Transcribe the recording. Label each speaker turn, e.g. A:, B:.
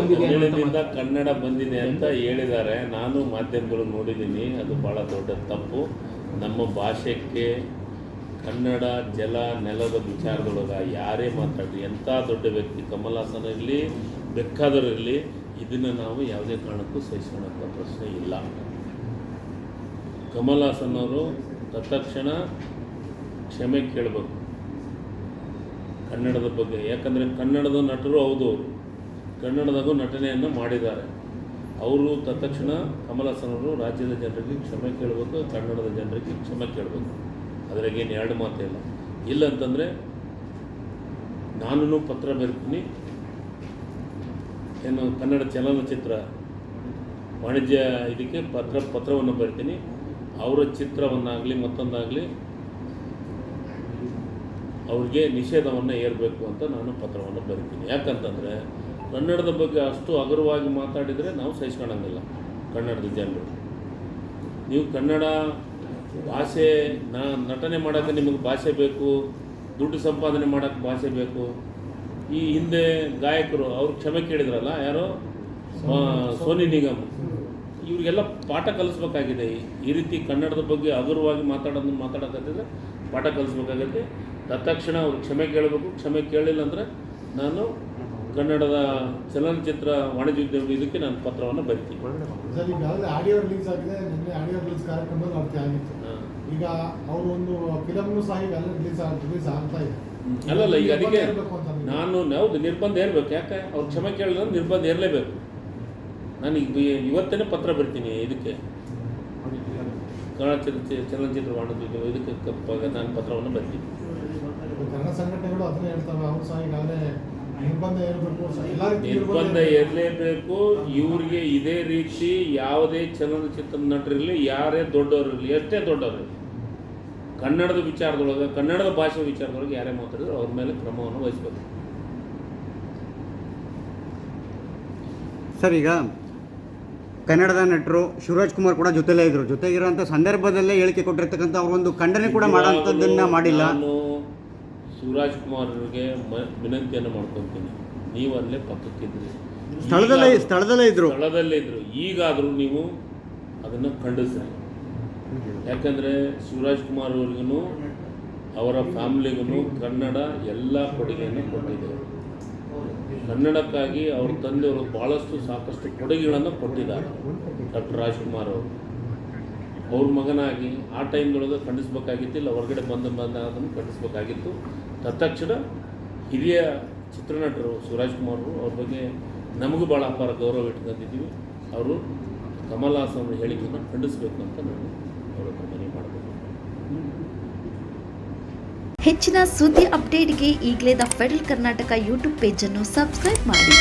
A: ತಮಿಳಿನಿಂದ ಕನ್ನಡ ಬಂದಿದೆ ಅಂತ ಹೇಳಿದ್ದಾರೆ. ನಾನು ಮಾಧ್ಯಮಗಳು ನೋಡಿದ್ದೀನಿ. ಅದು ಭಾಳ ದೊಡ್ಡ ತಪ್ಪು. ನಮ್ಮ ಭಾಷೆಗೆ ಕನ್ನಡ ಜಲ ನೆಲದ ವಿಚಾರದೊಳಗೆ ಯಾರೇ ಮಾತಾಡಲಿ ಎಂಥ ದೊಡ್ಡ ವ್ಯಕ್ತಿ ಕಮಲ್ ಹಾಸನ್ ಇರಲಿ ಬೇಕಾದವರಿರಲಿ ಇದನ್ನು ನಾವು ಯಾವುದೇ ಕಾರಣಕ್ಕೂ ಸಹಿಸೋಣಂಥ ಪ್ರಶ್ನೆ ಇಲ್ಲ. ಕಮಲಾಸನವರು ತತ್ಕ್ಷಣ ಕ್ಷಮೆ ಕೇಳಬೇಕು. ಕನ್ನಡದ ಬಗ್ಗೆ ಯಾಕಂದರೆ ಕನ್ನಡದ ನಟರು ಹೌದು. ಅವರು ಕನ್ನಡದಾಗೂ ನಟನೆಯನ್ನು ಮಾಡಿದ್ದಾರೆ. ಅವರು ತತ್ಕ್ಷಣ ಕಮಲ್ ಹಾಸನ್ ಅವರು ರಾಜ್ಯದ ಜನರಿಗೆ ಕ್ಷಮೆ ಕೇಳಬೇಕು, ಕನ್ನಡದ ಜನರಿಗೆ ಕ್ಷಮೆ ಕೇಳಬೇಕು. ಅದ್ರಾಗೇನು ಎರಡು ಮಾತಿಲ್ಲ. ಇಲ್ಲ ಅಂತಂದರೆ ನಾನು ಪತ್ರ ಬರೀತೀನಿ ಏನು ಕನ್ನಡ ಚಲನಚಿತ್ರ ವಾಣಿಜ್ಯ ಇದಕ್ಕೆ ಪತ್ರ, ಪತ್ರವನ್ನು ಬರಿತೀನಿ ಅವರ ಚಿತ್ರವನ್ನಾಗಲಿ ಮತ್ತೊಂದಾಗಲಿ ಅವ್ರಿಗೆ ನಿಷೇಧವನ್ನು ಏರಬೇಕು ಅಂತ ನಾನು ಪತ್ರವನ್ನು ಬರಿತೀನಿ ಯಾಕಂತಂದರೆ ಕನ್ನಡದ ಬಗ್ಗೆ ಅಷ್ಟು ಹಗುರವಾಗಿ ಮಾತಾಡಿದರೆ ನಾವು ಸಹಿಸ್ಕೊಳಂಗಿಲ್ಲ ಕನ್ನಡದ ಜನರು. ನೀವು ಕನ್ನಡ ಭಾಷೆ, ನಾ ನಟನೆ ಮಾಡೋಕ್ಕೆ ನಿಮಗೆ ಭಾಷೆ ಬೇಕು, ದುಡ್ಡು ಸಂಪಾದನೆ ಮಾಡೋಕ್ಕೆ ಭಾಷೆ ಬೇಕು. ಈ ಹಿಂದೆ ಗಾಯಕರು ಅವ್ರು ಕ್ಷಮೆ ಕೇಳಿದ್ರಲ್ಲ, ಯಾರೋ? ಸೋನಿ ನಿಗಮ್. ಇವರಿಗೆಲ್ಲ ಪಾಠ ಕಲಿಸ್ಬೇಕಾಗಿದೆ. ಈ- ಈ ರೀತಿ ಕನ್ನಡದ ಬಗ್ಗೆ ಹಗುರವಾಗಿ ಮಾತಾಡೋದು ಮಾತಾಡೋಕತ್ತಿದ್ರೆ ಪಾಠ ಕಲಿಸ್ಬೇಕಾಗತ್ತೆ. ತತ್ಕ್ಷಣ ಅವ್ರು ಕ್ಷಮೆ ಕೇಳಬೇಕು. ಕ್ಷಮೆ ಕೇಳಿಲ್ಲ ಅಂದರೆ ನಾನು ಕನ್ನಡದ ಚಲನಚಿತ್ರ ವಾಣಿಜ್ಯೋದ್ಯಮ ಇದಕ್ಕೆ ನಾನು ಪತ್ರವನ್ನು ಬರಿತೀನಿ.
B: ಸರ್ ಈಗಾಗಲೇ ಆಡಿಯೋ ರಿಲೀಸ್ ಆಗಿದೆ ನಿನ್ನೆ ಆಡಿಯೋ ರಿಲೀಸ್ ಕಾರ್ಯಕ್ರಮದಲ್ಲಿ ಅವ್ರಿಗೆ ಆಗಿತ್ತು ಈಗ ಅವರು ಒಂದು ಫಿಲಮ್ನು ಸಹ ಈಗ ಅಲ್ಲೇ ರಿಲೀಸ್ ರಿಲೀಸ್ ಆಗ್ತಾ ಇದೆ.
A: ಅಲ್ಲಲ್ಲ ಈಗ ಅದಕ್ಕೆ. ನಾನು ಹೌದು ನಿರ್ಬಂಧ ಇರಬೇಕು. ಯಾಕೆ? ಅವ್ರು ಕ್ಷಮೆ ಕೇಳಿದ್ರೆ ನಿರ್ಬಂಧ ಇರಲೇಬೇಕು. ನಾನು ಈಗ ಇವತ್ತೇ ಪತ್ರ ಬರ್ತೀನಿ ಇದಕ್ಕೆ. ಕನ್ನಡ ಚಲನಚಿತ್ರ ಚಲನಚಿತ್ರ ವಾಣಿಜ್ಯೋದ್ಯಮ ಇದಕ್ಕೆ ನಾನು ಪತ್ರವನ್ನು ಬರ್ತೀನಿ.
B: ಕನ್ನಡ ಸಂಘಟನೆಗಳು ಅದನ್ನೇ ಹೇಳ್ತವೆ. ಅವರು ಸಹ ಈಗಾಗಲೇ ನಿರ್ಬಂಧ
A: ಇರಲೇಬೇಕು. ಇವ್ರಿಗೆ ಇದೇ ರೀತಿ ಯಾವುದೇ ಚಲನಚಿತ್ರ ನಟರಿರಲಿ ಯಾರೇ ದೊಡ್ಡವರಿರಲಿ ಎಷ್ಟೇ ದೊಡ್ಡವರಿರಲಿ ಕನ್ನಡದ ವಿಚಾರದೊಳಗೆ ಕನ್ನಡದ ಭಾಷೆ ವಿಚಾರದೊಳಗೆ ಯಾರೇ ಮಾತಾಡಿದ್ರು ಅವ್ರ ಮೇಲೆ ಕ್ರಮವನ್ನು ವಹಿಸಬೇಕು.
C: ಸರ್ ಈಗ ಕನ್ನಡದ ನಟರು ಶಿವರಾಜ್ ಕುಮಾರ್ ಕೂಡ ಜೊತೆಲೇ ಇದ್ರು. ಜೊತೆಗಿರುವಂತ ಸಂದರ್ಭದಲ್ಲೇ ಹೇಳಿಕೆ ಕೊಟ್ಟಿರ್ತಕ್ಕಂಥ ಅವ್ರ ಒಂದು ಖಂಡನೆ ಕೂಡ ಮಾಡೋಂಥದ್ದನ್ನ ಮಾಡಿಲ್ಲ.
A: ಶಿವರಾಜ್ ಕುಮಾರ್ ಅವರಿಗೆ ಮ- ವಿನಂತಿಯನ್ನು ಮಾಡ್ಕೊತೀನಿ ನೀವು ಅಲ್ಲೇ ಪಕ್ಕಕ್ಕಿದ್ರಿ
C: ಸ್ಥಳದಲ್ಲೇ ಸ್ಥಳದಲ್ಲೇ ಇದ್ರು.
A: ಸ್ಥಳದಲ್ಲೇ ಇದ್ರು. ಈಗಾದರೂ ನೀವು ಅದನ್ನು ಖಂಡಿಸ್ರಿ. ಯಾಕಂದರೆ ಶಿವರಾಜ್ ಕುಮಾರ್ ಅವ್ರಿಗೂ ಅವರ ಫ್ಯಾಮ್ಲಿಗೂ ಕನ್ನಡ ಎಲ್ಲ ಕೊಡುಗೆಯನ್ನು ಕೊಟ್ಟಿದೆ. ಕನ್ನಡಕ್ಕಾಗಿ ಅವ್ರ ತಂದೆಯವರು ಭಾಳಷ್ಟು ಸಾಕಷ್ಟು ಕೊಡುಗೆಗಳನ್ನು ಕೊಟ್ಟಿದ್ದಾರೆ. ಡಾಕ್ಟರ್ ರಾಜ್ಕುಮಾರ್ ಅವರು. ಅವ್ರ ಮಗನಾಗಿ ಆ ಟೈಮ್ದೊಳಗೆ ಖಂಡಿಸ್ಬೇಕಾಗಿತ್ತು, ಇಲ್ಲ ಹೊರಗಡೆ ಬಂದ ಬಂದ ಅದನ್ನು ಖಂಡಿಸ್ಬೇಕಾಗಿತ್ತು. ತತ್ಕ್ಷಣ ಹಿರಿಯ ಚಿತ್ರನಟರು ಕುಮಾರ್ ಅವರು ಅವ್ರ ಬಗ್ಗೆ ನಮಗೂ ಭಾಳ ಅಪಾರ ಗೌರವ ಇಟ್ಕೊಂಡಿದ್ದೀವಿ. ಅವರು ಕಮಲ್ ಹಾಸನ್ ಹೇಳಿಕೆಯನ್ನು ಖಂಡಿಸಬೇಕು ಅಂತ ನಾನು ಅವರ ಮನವಿ ಮಾಡಬೇಕು
D: ಹೆಚ್ಚಿನ ಸುದ್ದಿ ಅಪ್ಡೇಟ್ಗೆ ಈಗಲೇ ದ ಫೆಡರಲ್ ಕರ್ನಾಟಕ ಯೂಟ್ಯೂಬ್ ಪೇಜನ್ನು ಸಬ್ಸ್ಕ್ರೈಬ್ ಮಾಡಿ.